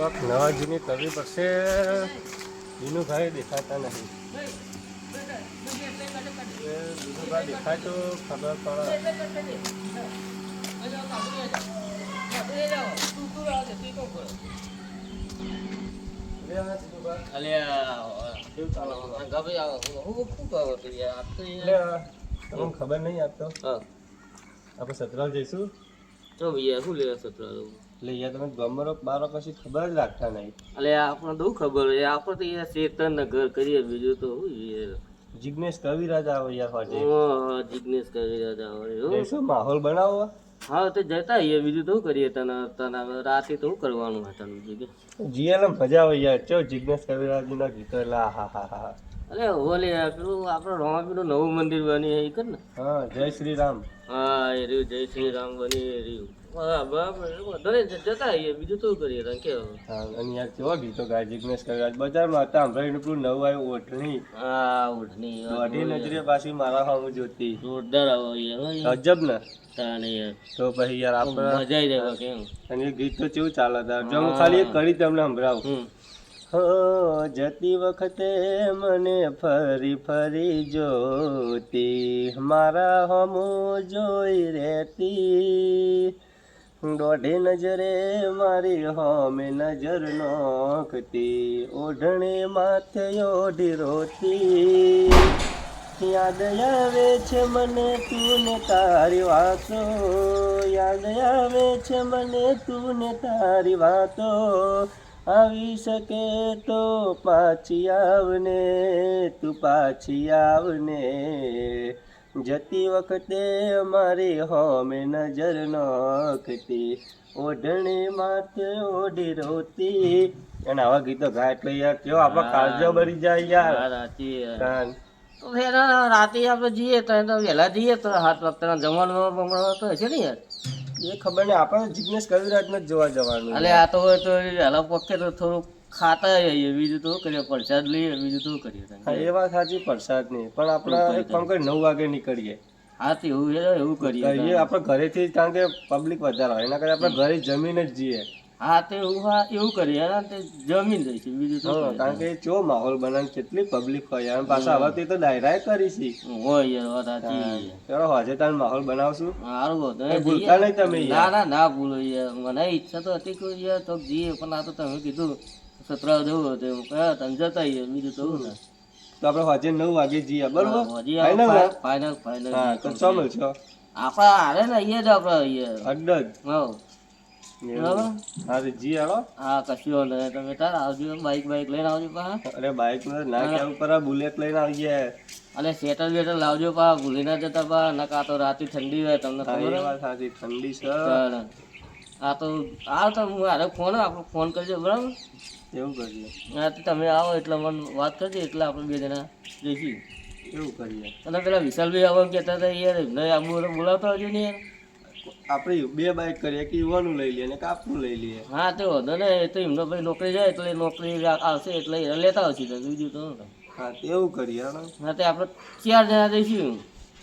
કોક નવા જૂની કરવી પડશે. બીનું દેખાતા એ બીનું દેખાય તો ખબર પડે. ખબર નહીં આપતો? હા. આપણે સતરાલ જઈશું? તો ભૈયા શું લેવા સત્ર એટલે યાર તમે ગમરો બારો કશી ખબર જ રાખતા નહીં. એટલે આપણને તો ખબર હોય. આપણે તો યાર શેતન ઘર કરીએ બીજું તો હું યાર. જિગ્નેશ કવિરાજ આવે યાર હોજે. જિગ્નેશ કવિરાજ આવે શું. માહોલ બનાવો? હા તો જતા આવીએ. બીજું તો કરીએ? તને તને રાતે તો શું કરવાનું હતા બીજું કે? જીએલએમ મજા આવે યાર. ચો જિગ્નેશ કવિરાજના ગીતો આ હા હા હા. અરે ઓલે પેલું આપણે રોમાપીનું નવું મંદિર બની એ કર ને. હા જય શ્રી રામ. હા એ રહ્યું જય શ્રી રામ બની એ રહ્યું. હા બરાબર. જતા આવીએ બીજું શું કરીએ? તને કે હા અને યાર કેવા ગીતો ગાય જિગ્નેશ કવિરાજ બજારમાં હતા. સાંભળીને પેલું નવું આવ્યું ઓઠણી હા ઉઠની દોઢી નજરે પાછી મારા સામે જોતી. જોરદાર આવો યાર હો, ને. તાને યાર. તો પછી યાર આપણે મજા આવી જાય કેમ? અને ગીત તો કેવું ચાલે હતા જો હું ખાલી કરી તમને સંભળાવું. હો જતી વખતે મને ફરી ફરી જોતી. મારા હમો જોઈ રહેતી. દોઢે નજરે મારી હોમે નજર નોખતી, ઓઢણે માથે ઓઢી રોતી. યાદ આવે છે મને તું ને તારી વાતો, યાદ આવે છે મને તું ને તારી વાતો. આવી શકે તો પાછી આવને, તું પાછી આવને. જતી વખતે મારી હોમે નજર નખતી ઓઢણી માથે ઓઢી રોતી. અને આવા ગીતો ગાય એટલે યાર કેવો આપણો કાળજો બળી જાય યાર. રાતે. તો રાતે આપણે જઈએ તો તો વહેલા જઈએ તો હાથ વખતે જમવાનું બમણો તો હશે ને યાર? એ ખબર નહીં આપણે જિગ્નેશ કવિરાજને જ જોવા જવાનું. અલે આ તો હોય તો વહેલા પોકે તો થોડુંક ખાતા આવીએ બીજું તો કરીએ? પ્રસાદ લઈએ બીજું તો કરીએ? હા, એ વાત સાચી પ્રસાદ નહીં. પણ આપણે એક કામ કરી. નવ વાગે નીકળીએ. હા તો એવું એવું કરીએ કરીએ આપણે ઘરેથી જ કારણ કે પબ્લિક વધારે હોય એના કરતા આપણે ઘરે જમીન જ જઈએ. હા તો એવું હા એવું કરીએ. હા તે જમીન જઈશું બીજું તો કારણ કે ચો માહોલ બનાવે કેટલી પબ્લિક હોય અને પાછા હવે તે તો ડાયરાય કરી છે હોય યાર વાત સાચી ચલો હજે તાર માહોલ બનાવશું. સારું હોત ભૂલતા નહીં તમે ના ના ના ભૂલો યાર. મને ઈચ્છા તો હતી કે યાર તો જઈએ. પણ આ તો તમે કીધું સતરા જવું હતું એમ તમે જતા આવીએ બીજું તો ને તો આપણે હોજે નવ વાગે જઈએ બરોબર? ને? ફાઇનલ ફાઇનલ હા? તો ચો મળશો આપણે હારે ને અહીંયા જ આપણે અહીંયા. અડ્ડ હા. તો હા કશું તમે આવજો બાઈક બાઈક લઈને આવજો પા અરે બાઇક ના કેવું પર બુલેટ લઈને આવજે અને સેટલ બેટલ લાવજો પા ભૂલી ના જતા પા નકા તો રાતે ઠંડી છે. આ તો આ તો હું ફોન આપણે ફોન કરજો બરાબર? એવું કરીએ. હા તો તમે આવો એટલે મને વાત કરજો એટલે આપણે બે જણા જઈશું. એવું કરીએ. અને પેલા વિશાલભાઈ આવવાનું કહેતા હતા યાર એમને આબુ બોલાવતા હજુ ને યાર. આપણે બે બાઇક કરીએ કે યુવાનું લઈ લઈએ ને કાપનું લઈ લઈએ. હા તો વાંધો ને એ તો એમનો ભાઈ નોકરી જાય એટલે નોકરી આવશે એટલે લેતા આવશે તો બીજું તો હા એવું કરીએ હા તે આપણે ચાર જણા જઈશું.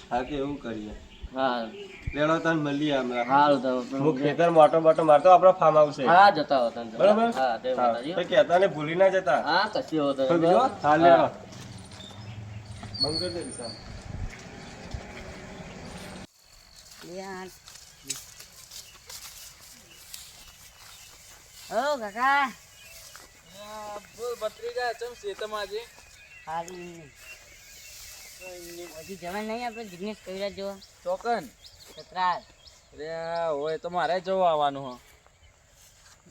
હા તો એવું કરીએ. હા. લેણો તને મળીએ હમણાં હાલ તો હું ખેતર મોટો મોટો મારતો આપણો ફાર્મ હાઉસ હા જતા હોતા બરાબર? હા તે માતાજી. તો ને ભૂલી ના જતા. હા કશી હોતો તો નહીં. જો હા. લેણો. બંધ કરી દે વિશાલ. ઓ કાકા. બોલ ભત્રીજા ચમ છે તમારી હજી જવાન નહીં આપણે જિગ્નેશ કવિરાજ જોવા ચોકન? સતરાજ અરે હોય તો મારે જવું આવવાનું હો.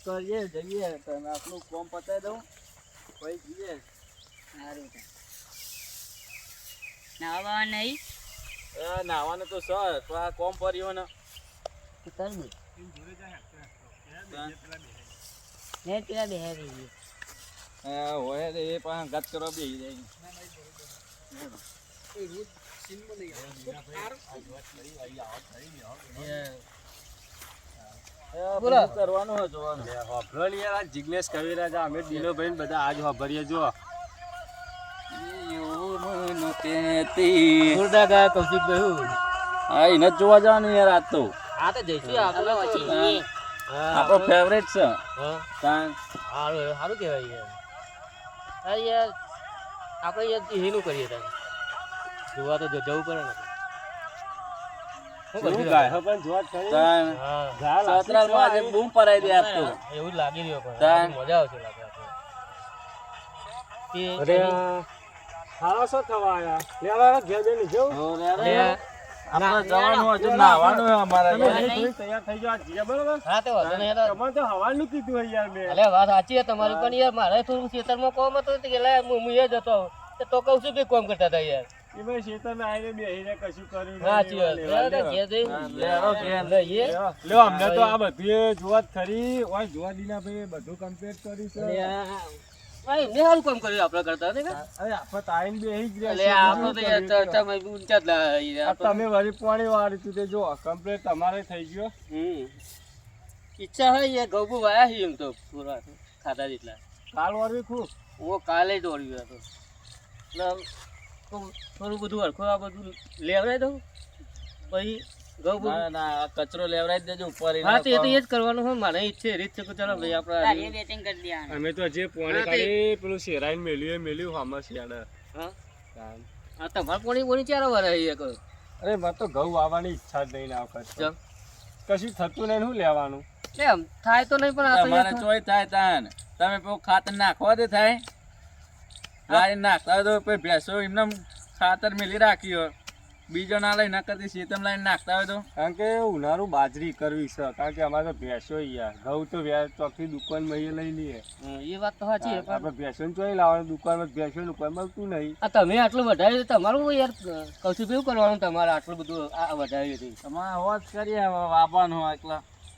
કરીએ જઈએ. તમે આપણું કોમ પતાવી દઉં. પછી જઈએ. સારું તો. નાવા નહીં? એ નાવાનું તો સર તો આ કોમ પડ્યો ને. તો કર દે. ને પેલા બે હેવી હોય તો એ પણ ગત કરવા બે જાય. જિગ્નેશ કવિરાજ અમે દિલોભાઈ ને બધા આજ હોભરીએ જો ગુરદાદા કૌશિકભાઈ હું? હા એને જ જોવા જવાનું યાર આજ તો. હા તો જઈશું આપણે ફેવરેટ છે. હા. સારું સારું કહેવાય યાર. યાર આપણે યાર એનું કરીએ તાર. જોવા તો જવું પડે ને. તમારે તો હવાનું કીધું યાર મેં. વાત સાચી છે તમારી પણ યાર મારે થોડું ખેતરમાં કોમ હતું તો કે લા હું હું એ જતો તો તો કહું છું કે કોમ કરતા હતા યાર. એમાં શેતરમાં આવીને બેહીને કશું કર્યું સાચી વાત. લ્યો, અમને તો આ બધું જોવા જ ખરી. ઓય જોવા દીના ભાઈ બધું કમ્પ્લીટ કર્યું છે. તમારે થઈ ગયો. હમ. ઈચ્છા હોય ગૌબુ વાયા છે એમ તો પૂરા ખાધા જેટલા. કાલ વાળવી ખૂબ? હું કાલે જ દોડ્યો હતો થોડું થોડું બધું હરખું આ બધું લેવડાવી દઉં? પછી ઘઉં ના ના કચરો લેવડાવી જ દેજો ઉપર હા તો એ તો એ જ કરવાનું હોય મારે ઈચ્છે રીત છે કે ચાલો ભાઈ આપણે બેટિંગ કરી દેવાનું. અમે તો જે પાણી કાઢી પેલું શેરાઈને મેલ્યું એ મેલ્યું હામાં શિયાળે. હા? આ તમારે કોણી કોણી ચાર વાર આવી અરે મને તો ઘઉં વાવવાની ઈચ્છા જ નહીં આ વખત કશું થતું નહીં શું લેવાનું? એટલે થાય તો નહીં પણ આ તમારે ચોય થાય તાન. તમે પેલું ખાતર નાખવા દે થાય. ગાય નાખતા હોય તો પછી ભેંસો એમને ખાતર મેલી રાખી હોય. બીજો ના લઈ ના કરતી શેતમ લઈને નાખતા હોય તો? કારણ કે ઉનાળું બાજરી કરવી છે કારણ કે અમારે તો ભેંસો યાર ઘઉં તો ચોખ્ખી દુકાનમાં એ લઈ લઈએ એ વાત તો સાચી છે પણ આપણે ભેંસો ચોઈ લાવવાનું દુકાનમાં ભેંસો દુકાન મળતું નહીં. આ તમે આટલું વધાર્યું તમારું યાર કશું કેવું કરવાનું તમારે આટલું બધું આ વધાર્યું હતું તમારે અવાજ કરીએ હવે વાપવાનું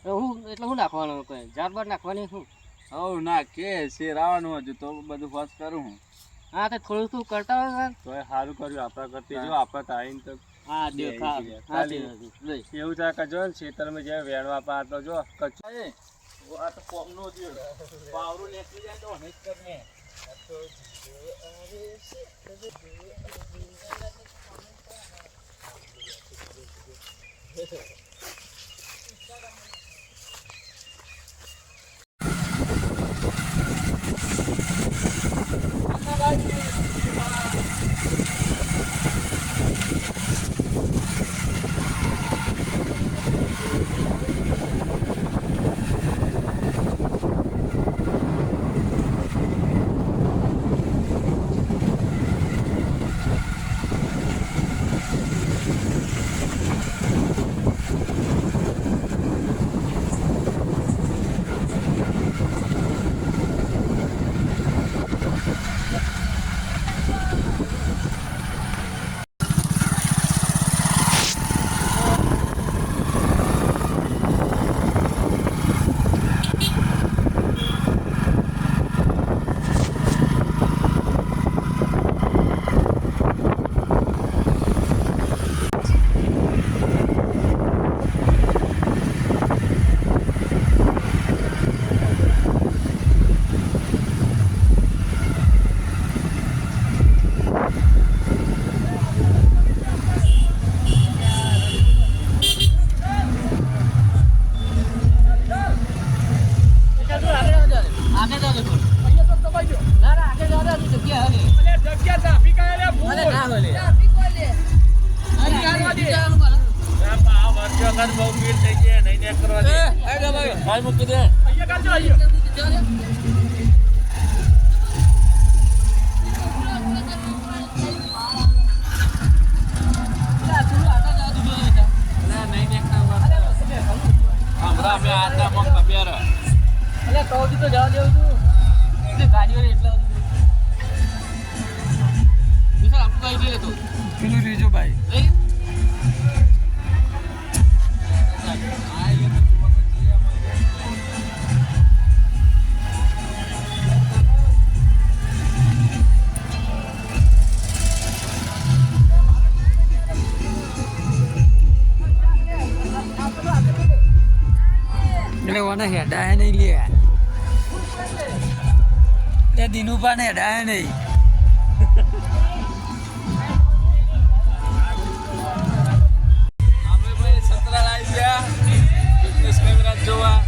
તો હું એટલે હું નાખવાનું કોઈ જાત બાર નાખવાની શું? હવ ના કે શેરાવાનું હજુ તો બધું ફર્સ્ટ કરું હું. હા તો થોડું શું કરતા હોય તો સારું કર્યું આપણા કરતી જો આપણે તો આવીને તો હા દેખા. એવું થાય કે જો ને ખેતરમાં જે વેણવા પા તો જો કચ્છ એ, આ તો કોમનો થયો. પાવરું લેતી જાય તો હને જ કરીએ. Like. એટલે ઓને હેડાય નહીં લે. એ દિનુભા ને હેડાય નહીં. આપણે ભાઈ સતરા આવી ગયા. બિઝનેસ કેમેરા જોવા.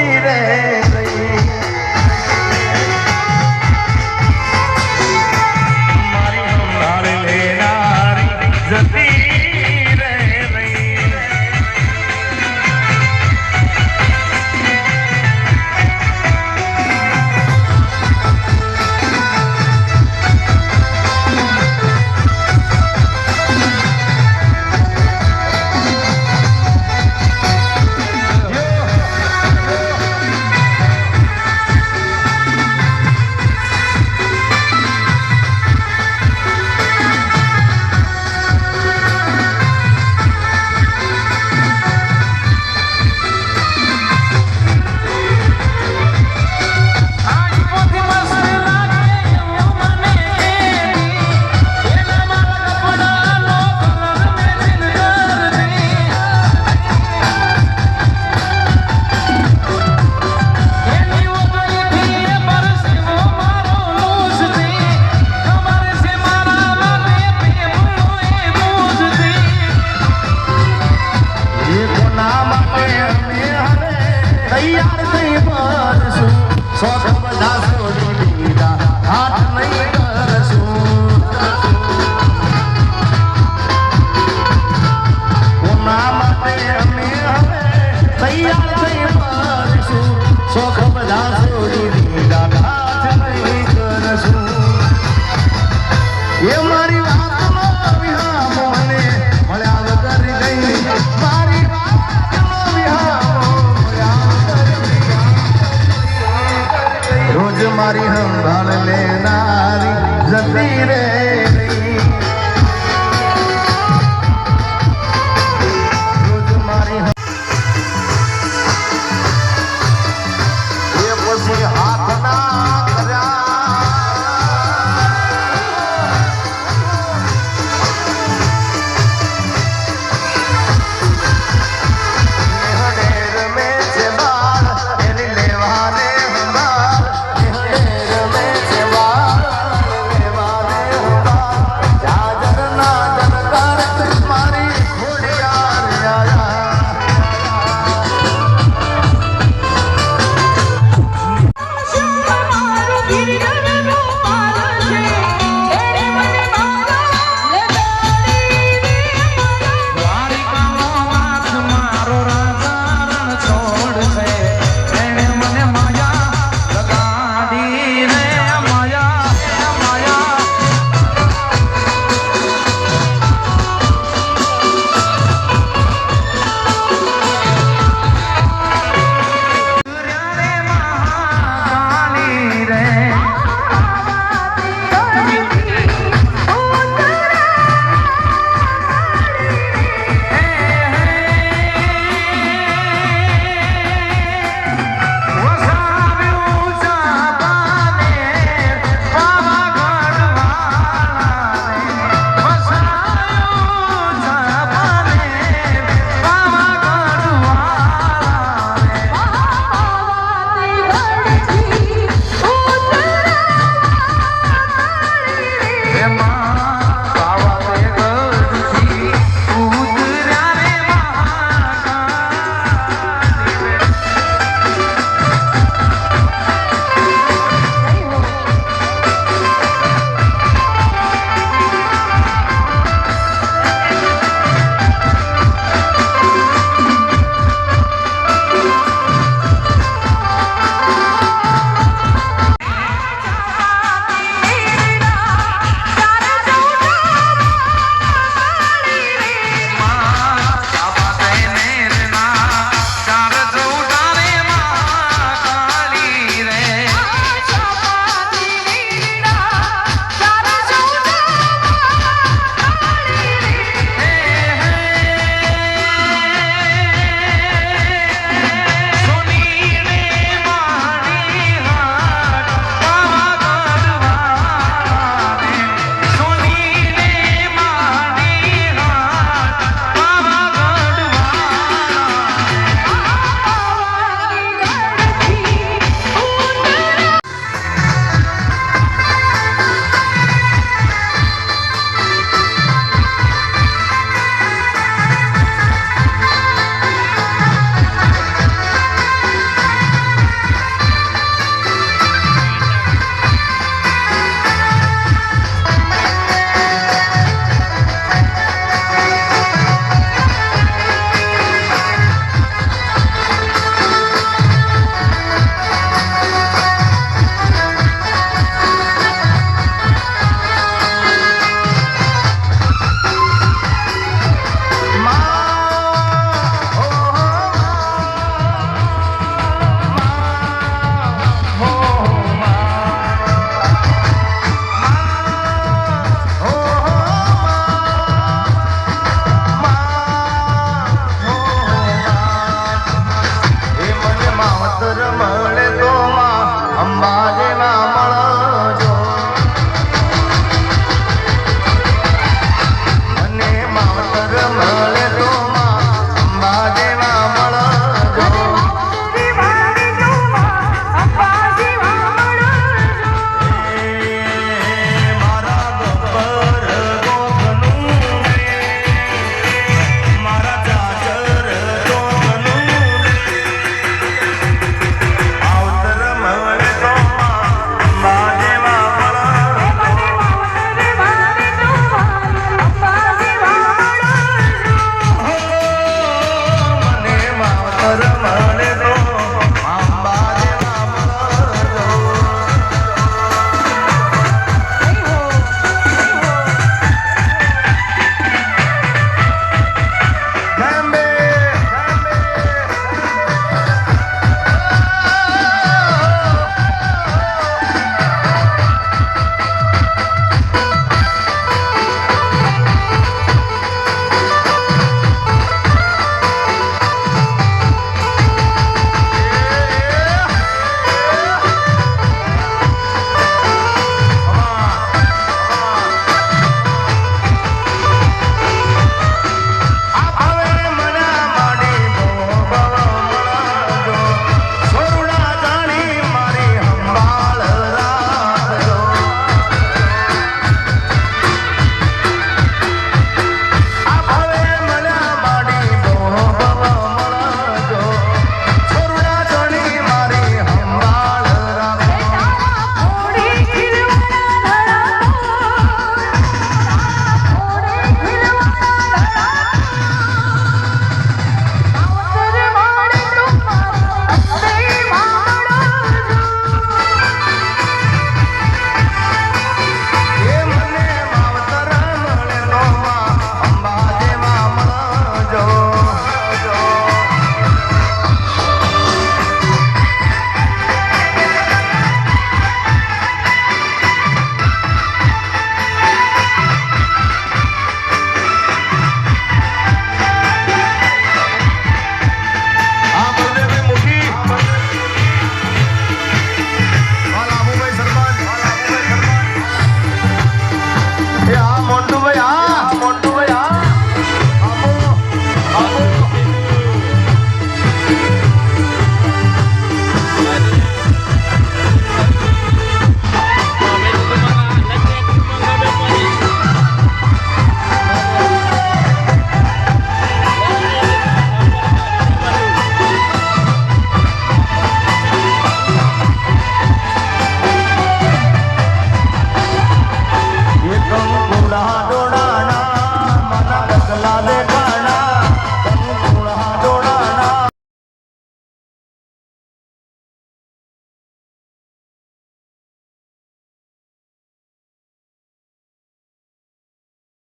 જતી રે